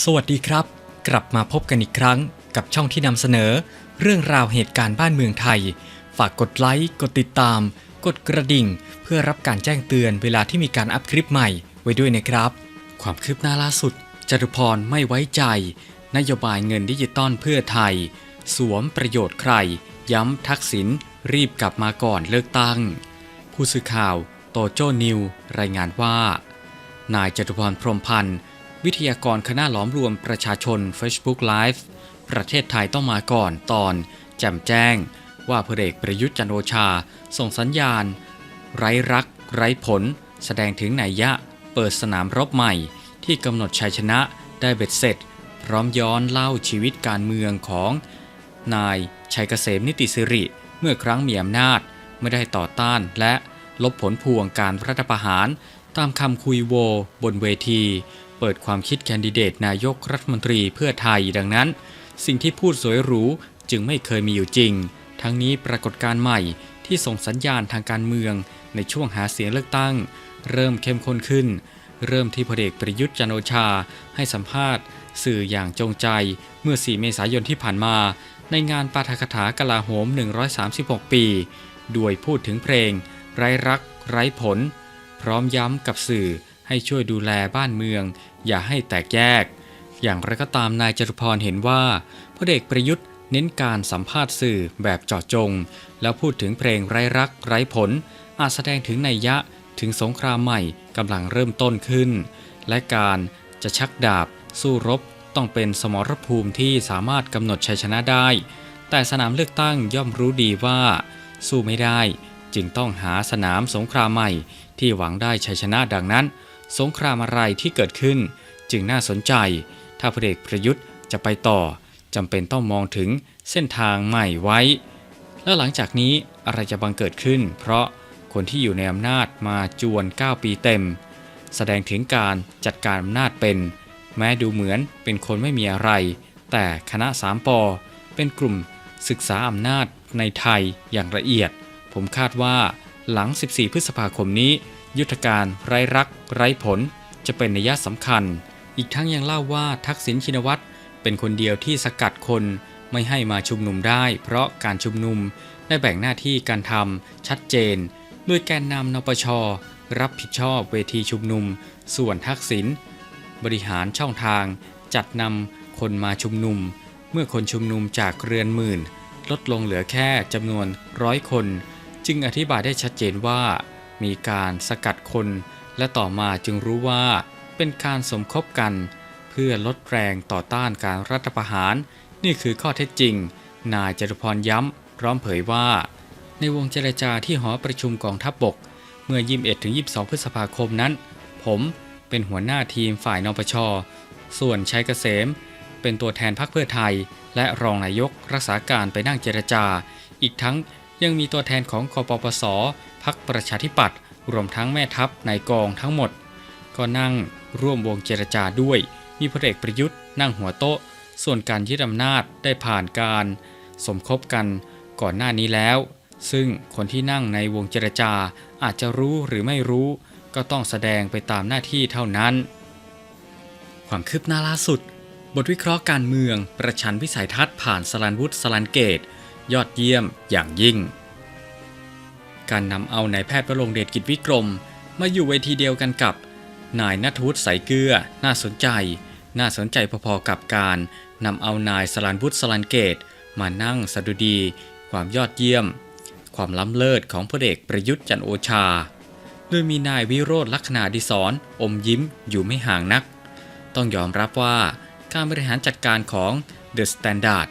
สวัสดีครับ กลับมาพบกันอีกครั้งกับช่องที่นำเสนอ เรื่องราวเหตุการณ์บ้านเมืองไทย ฝากกดไลค์ กดติดตาม กดกระดิ่ง เพื่อรับการแจ้งเตือนเวลาที่มีการอัพคลิปใหม่ไว้ด้วยนะครับ ความคืบหน้าล่าสุดจตุพรไม่ไว้ใจ นโยบายเงินดิจิตอลเพื่อไทย สวมประโยชน์ใคร ย้ำทักษิณรีบกลับมาก่อนเลือกตั้ง ผู้สื่อข่าว โตโจนิว รายงานว่า นายจตุพรพรมพันธ์ วิทยากรคณะหลอมรวมประชาชน Facebook Live ประเทศไทยต้องมาก่อนตอนแจ่มแจ้ง ว่าพลเอกประยุทธ์จันโอชา ส่งสัญญาณ ไร้รัก ไร้ผล แสดงถึงนัยยะ เปิดสนามรบใหม่ ที่กำหนดชัยชนะได้เบ็ดเสร็จ พร้อมย้อนเล่าชีวิตการเมืองของ นายชัยเกษมนิติสิริ เมื่อครั้งมีอำนาจไม่ได้ต่อต้านและลบผลพวงการรัฐประหาร ตามคำคุยโว บนเวที เปิดความคิดแคนดิเดตนายกรัฐมนตรีเพื่อไทยดังนั้น สิ่งที่พูดสวยหรูจึงไม่เคยมีอยู่จริง ทั้งนี้ปรากฏการณ์ใหม่ที่ส่งสัญญาณทางการเมืองในช่วงหาเสียงเลือกตั้ง เริ่มเข้มข้นขึ้น เริ่มที่พลเอกประยุทธ์จันโอชา ให้สัมภาษณ์ สื่ออย่างจงใจเมื่อ 4 เมษายนที่ผ่านมา ในงานปาฐกถากลาโหม 136 ปีโดยพูดถึงเพลง ไร้รัก ไร้ผล พร้อมย้ำกับสื่อ ให้ช่วยดูแลบ้านเมือง อย่าให้แตกแยก อย่างไรก็ตามนายจตุพรเห็นว่าพลเอกประยุทธ์เน้นการสัมภาษณ์สื่อแบบเจาะจง แล้วพูดถึงเพลงไร้รักไร้ผล อาจแสดงถึงนัยยะถึงสงครามใหม่กำลังเริ่มต้นขึ้น และการจะชักดาบ สู้รบต้องเป็นสมรภูมิที่สามารถกำหนดชัยชนะได้ แต่สนามเลือกตั้งย่อมรู้ดีว่า สู้ไม่ได้ จึงต้องหาสนามสงครามใหม่ที่หวังได้ชัยชนะดังนั้น สงครามอะไรที่เกิดขึ้น จึงน่าสนใจ ถ้าพลเอกประยุทธ์จะไปต่อจำเป็นต้องมองถึงเส้นทางใหม่ไว้ แล้วหลังจากนี้อะไรจะบังเกิดขึ้น เพราะคนที่อยู่ในอำนาจมาจวน 9 ปีเต็ม แสดงถึงการจัดการอำนาจเป็น แม้ดูเหมือนเป็นคนไม่มีอะไร แต่คณะสามปอเป็นกลุ่มศึกษาอำนาจในไทยอย่างละเอียด ผมคาดว่าหลัง 14 พฤษภาคมนี้ ยุทธการไร้รัก ไร้ผล จะเป็นนัยสำคัญ อีกทั้งยังเล่าว่าทักษิณชินวัตรเป็นคนเดียวที่สกัดคนไม่ให้มาชุมนุมได้ เพราะการชุมนุมได้แบ่งหน้าที่การทำชัดเจนโดยแกนนำนปช รับผิดชอบเวทีชุมนุม ส่วนทักษิณบริหารช่องทาง จัดนำคนมาชุมนุม เมื่อคนชุมนุมจากเรือนหมื่น ลดลงเหลือแค่จำนวนร้อยคน จึงอธิบายได้ชัดเจนว่า มีการสกัดคน และต่อมาจึงรู้ว่าเป็นการสมคบกัน เพื่อลดแรงต่อต้านการรัฐประหาร นี่คือข้อเท็จจริง นายจตุพรย้ำพร้อมเผยว่า ในวงเจรจาที่หอประชุมกองทัพบบก เมื่อ 21-22 พฤษภาคมนั้น ผมเป็นหัวหน้าทีมฝ่ายนปช ส่วนชัยเกษม เป็นตัวแทนพรรคเพื่อไทย และรองนายกรักษาการไปนั่งเจรจา อีกทั้ง ยังมีตัวแทนของกปปสพักประชาธิปัตย์รวมทั้งแม่ทัพในกองทั้งหมด ก็นั่งร่วมวงเจรจาด้วย มีพลเอกประยุทธ์นั่งหัวโต๊ะ ส่วนการยึดอำนาจได้ผ่านการ สมคบกันก่อนหน้านี้แล้ว ซึ่งคนที่นั่งในวงเจรจาอาจจะรู้หรือไม่รู้ ก็ต้องแสดงไปตามหน้าที่เท่านั้น ความคืบหน้าล่าสุด บทวิเคราะห์การเมือง ประชันวิสัยทัศน์ผ่านสลันวุฒิสลันเกต ยอดเยี่ยมอย่างยิ่ง การนำเอานายแพทย์ประลงเดชกิจวิกรม มาอยู่เวทีเดียวกันกับ นายนัทวุฒิใสเกลือ น่าสนใจ น่าสนใจพอๆกับการนำเอานายสลันวุฒิสลันเกต มานั่งสดุดี ความยอดเยี่ยม ความล้ำเลิศของพลเอกประยุทธ์จันโอชา โดยมีนายวิโรธลักษณะดิศรอมยิ้มอยู่ไม่ห่างนัก ต้องยอมรับว่าการบริหารจัดการของ The Standard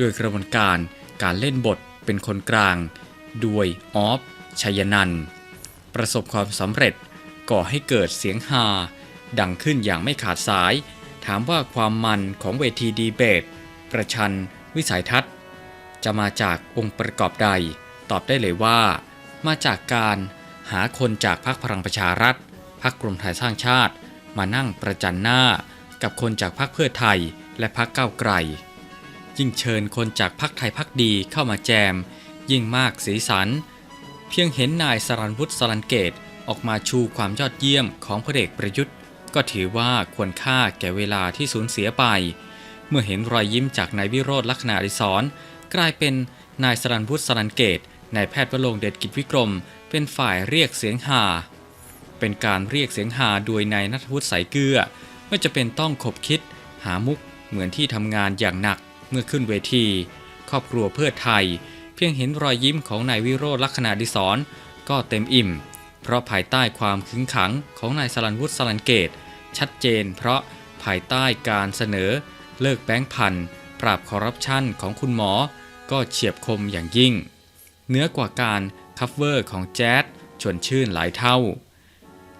ด้วยกระบวนการ การเล่นบทเป็นคนกลาง ด้วยออฟชัยนันประสบความสำเร็จก่อให้เกิดเสียงฮาดังขึ้นอย่างไม่ขาดสาย ถามว่าความมันของเวทีดีเบต ประชัน วิสัยทัศน์ จะมาจากองค์ประกอบใด ตอบได้เลยว่า มาจากการหาคนจากพรรคพลังประชารัฐพรรคกลุ่มไทยสร้างชาติ มานั่งประจันหน้า กับคนจากพรรคเพื่อไทยและพรรคก้าวไกล ยิ่งเชิญคนจากพรรคไทยพักดีเข้ามาแจม ยิ่งมากสีสัน เพียงเห็นนายสรันวุฒิสรันเกตออกมาชูความยอดเยี่ยมของพลเอกประยุทธ์ ก็ถือว่าควรค่าแก่เวลาที่สูญเสียไป เมื่อเห็นรอยยิ้มจากนายวิโรธลักษณะอดิศรกลายเป็นนายสรันวุฒิสรันเกตนายแพทย์วรงค์เดชกิจวิกรม เป็นฝ่ายเรียกเสียงหาเป็นการเรียกเสียงหาโดยนายนัทวุฒิสายเกลือไม่จะเป็นต้องขบคิด หามุกเหมือนที่ทำงานอย่างหนัก มื่อขึ้นเวที ครอบครัวเพื่อไทย เพียงเห็นรอยยิ้มของนายวิโรธลักษณะดิศรก็เต็มอิ่ม เพราะภายใต้ความขึงขังของนายสรันวุฒิสรันเกต ชัดเจน เพราะภายใต้การเสนอ เลิกแบงค์พันปราบคอร์รัปชันของคุณหมอ ก็เฉียบคมอย่างยิ่งเหนือกว่าการคัฟเวอร์ของแจ๊ดชวนชื่นหลายเท่า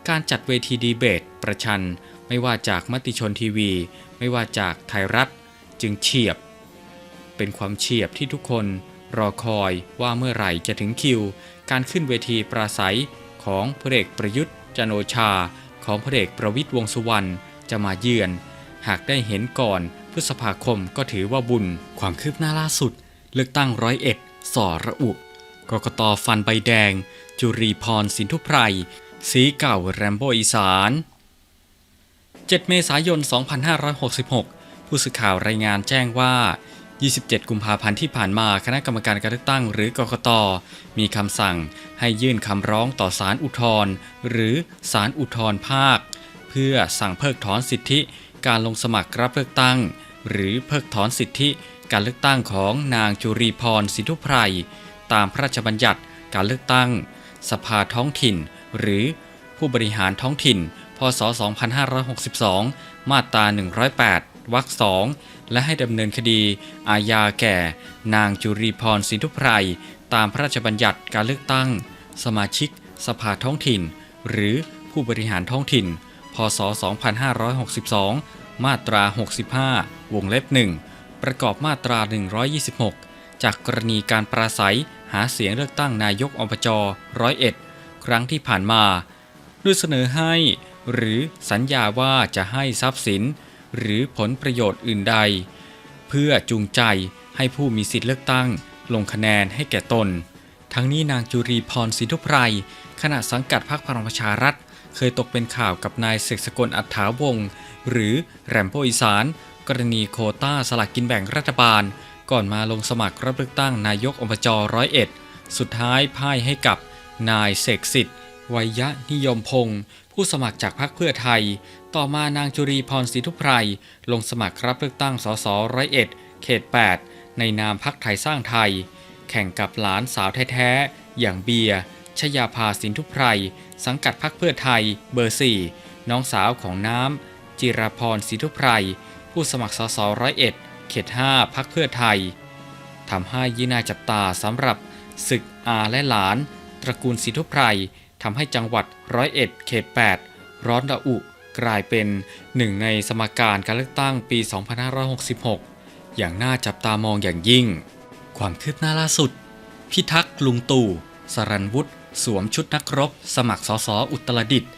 การจัดเวทีดีเบตประชันไม่ว่าจากมติชนทีวี ไม่ว่าจากไทยรัฐ จึงเฉียบ เป็นความเฉียบที่ทุกคนรอคอยว่าเมื่อไหร่จะถึงคิว การขึ้นเวทีปราศัยของพลเอกประยุทธ์จันโอชา ของพลเอกประวิตยวงสุวรรณจะมาเยือน หากได้เห็นก่อนพฤษภาคมก็ถือว่าบุญ ความคืบหน้าล่าสุด เลือกตั้งร้อยเอ็ดสอระอุกกตฟันใบแดง จุรีพรสินทุไพรสีเก่าแรมโบอีสาน 7 เมษายน 2566 ผู้สื่อข่าวรายงานแจ้งว่า 27 กุมภาพันธ์ที่ผ่านมาคณะกรรมการการเลือกตั้งหรือกกต มีคำสั่งให้ยื่นคำร้องต่อศาลอุทธรณ์หรือศาลอุทธรณ์ภาค เพื่อสั่งเพิกถอนสิทธิการลงสมัครรับเลือกตั้ง หรือเพิกถอนสิทธิการเลือกตั้งของนางจุรีพรสินทุไพรตามพระราชบัญญัติการเลือกตั้ง สภาท้องถิ่น หรือผู้บริหารท้องถิ่น พศ 2562 มาตรา 108 วรรคสองและให้ดำเนินคดี อาญาแก่ นางจุรีพรสินทุไพรตามพระราชบัญญัติการเลือกตั้ง สมาชิก สภาท้องถิ่น หรือผู้บริหารท้องถิ่น พศ 2562 มาตรา 65 วงเล็บ1ประกอบมาตรา 126 จากกรณีการปราศัยหาเสียงเลือกตั้งนายกอบจร้อยเอ็ดครั้งที่ผ่านมาด้วยเสนอให้ หรือสัญญาว่าจะให้ทรัพย์สิน หรือผลประโยชน์อื่นใด เพื่อจูงใจให้ผู้มีสิทธิเลือกตั้ง ลงคะแนนให้แก่ตน ทั้งนี้นางจุรีพรสินทุไพรขณะสังกัดพรรคพลังประชารัฐ เคยตกเป็นข่าวกับนายเสกสกลอัฏฐาวงศ์หรือแรมโบอีสาน กรณีโคต้าสลากกินแบ่งรัฐบาล ก่อนมาลงสมัครรับเลือกตั้งนายกอบจร้อยเอ็ดสุดท้ายพ่ายให้กับนายเสกสิทธิ์วัยะนิยมพงศ์ ผู้สมัครจากพรรคเพื่อไทย ต่อมานางจุรีพรศรีทุไพรลงสมัครรับเลือกตั้งสสร้อยเอ็ดเขต 8 ในนามพรรคไทยสร้างไทย แข่งกับหลานสาวแท้ๆ อย่างเบียร์ชยาภาสินทุไพรสังกัดพรรคเพื่อไทยเบอร์ 4 น้องสาวของน้ำจิรพรสินทุไพรผู้สมัครสสร้อยเอ็ดเขต 5 พรรคเพื่อไทยทำให้ยีน่าจับตาสำหรับศึกอาและหลาน ตระกูลศรีทุไพร ทำให้จังหวัดร้อยเอ็ดเขต8 ร้อนระอุ กลายเป็นหนึ่งในสมการการเลือกตั้งปี 2566 อย่างน่าจับตามองอย่างยิ่ง ความคืบหน้าล่าสุด พิทักษ์ลุงตู่สรันวุฒิสวมชุดนักรบ สมัครสสอุตรดิตถ์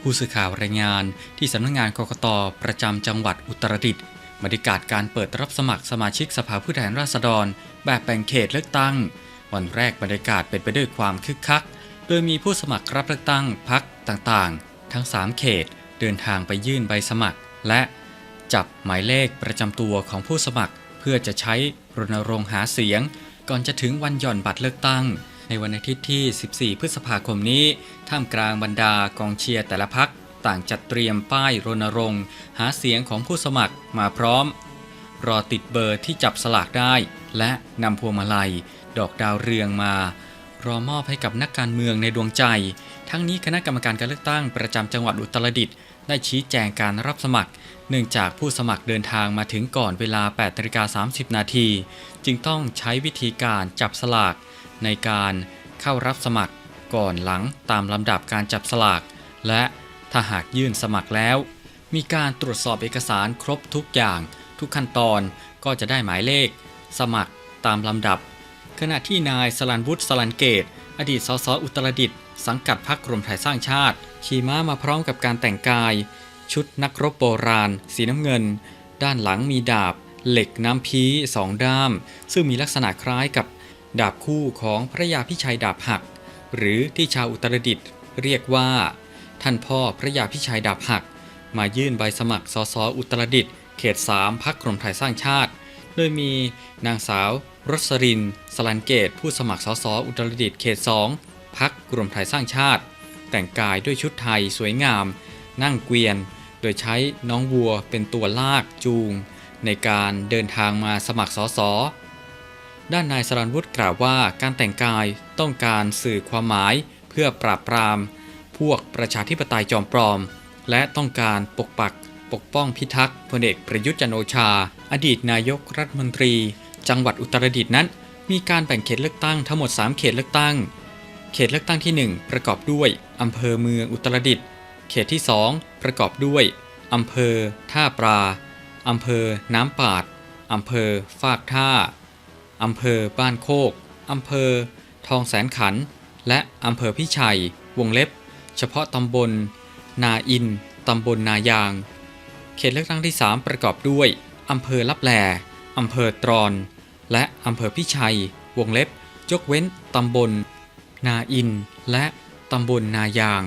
ผู้สื่อข่าวรายงานที่สำนักงานกกตประจำจังหวัดอุตรดิตถ์บรรยากาศการเปิดรับสมัครสมาชิกสภาผู้แทนราษฎร แบบแบ่งเขตเลือกตั้ง วันแรกบรรยากาศเป็นไปด้วยความคึกคัก โดยมีผู้สมัครรับเลือกตั้งพักต่างๆ ทั้ง 3 เขตเดินทางไปยื่นใบสมัคร และจับหมายเลขประจำตัวของผู้สมัคร เพื่อจะใช้รณรงค์หาเสียง ก่อนจะถึงวันหย่อนบัตรเลือกตั้ง ในวันอาทิตย์ที่ 14 พฤษภาคมนี้ ท่ามกลางบรรดากองเชียร์แต่ละพักต่างจัดเตรียมป้ายรณรงค์ หาเสียงของผู้สมัครมาพร้อม รอติดเบอร์ที่จับสลากได้ และนำพวงมาลัย ดอกดาวเรืองมา รอมอบให้กับนักการเมืองในดวงใจ ทั้งนี้คณะกรรมการการเลือกตั้งประจำจังหวัดอุตรดิตถ์ได้ชี้แจงการรับสมัคร เนื่องจากผู้สมัครเดินทางมาถึงก่อนเวลา8นาฬิกา30 นาที จึงต้องใช้วิธีการจับสลาก ในการเข้ารับสมัครก่อนหลังตามลำดับการจับสลาก และถ้าหากยื่นสมัครแล้ว มีการตรวจสอบเอกสารครบทุกอย่าง ทุกขั้นตอนก็จะได้หมายเลข สมัครตามลำดับ ขณะที่นายสลันวุฒิสลันเกต อดีตสสอุตรดิตถ์สังกัดพรรครวมไทยสร้างชาติ ขี่ม้ามาพร้อมกับการแต่งกาย ชุดนักรบโบราณ สีน้ำเงิน ด้านหลังมีดาบ เหล็กน้ำพีสองด้าม ซึ่งมีลักษณะคล้ายกับดาบคู่ของพระยาพิชัยดาบหัก หรือที่ชาวอุตรดิตถ์เรียกว่า ท่านพ่อพระยาพิชัยดาบหัก มายื่นใบสมัครสสอุตรดิตถ์เขต 3พักรวมไทยสร้างชาติ โดยมีนางสาว รสริน สลันเกต ผู้สมัครสสอุตรดิตถ์เขต2พักรวมไทยสร้างชาติ แต่งกายด้วยชุดไทยสวยงาม นั่งเกวียน โดยใช้น้องวัวเป็นตัวลากจูง ในการเดินทางมาสมัครสสด้านนายสรันวุฒิกล่าวว่าการแต่งกายต้องการสื่อความหมายเพื่อปราบปราม พวกประชาธิปไตยจอมปลอม และต้องการปกปัก ปกป้องพิทักษ์พลเอกประยุทธ์จันโอชา อดีตนายกรัฐมนตรี จังหวัดอุตรดิตถ์นั้น มีการแบ่งเขตเลือกตั้งทั้งหมด 3 เขตเลือกตั้ง เขตเลือกตั้งที่ 1 ประกอบด้วยอำเภอเมืองอุตรดิตถ์เขตที่ 2 ประกอบด้วยอำเภอ ท่าปลาอำเภอ น้ำปาดอำเภอ ฟากท่าอำเภอ บ้านโคกอำเภอ ทองแสนขัน และอำเภอพิชัย วงเล็บ เฉพาะตำบล นาอินตำบลนายาง เขตเลือกตั้งที่ 3 ประกอบด้วยอำเภอลับแลอำเภอตรอน และอำเภอพิชัย วงเล็บยกเว้นตำบล นาอิน และตำบลนายาง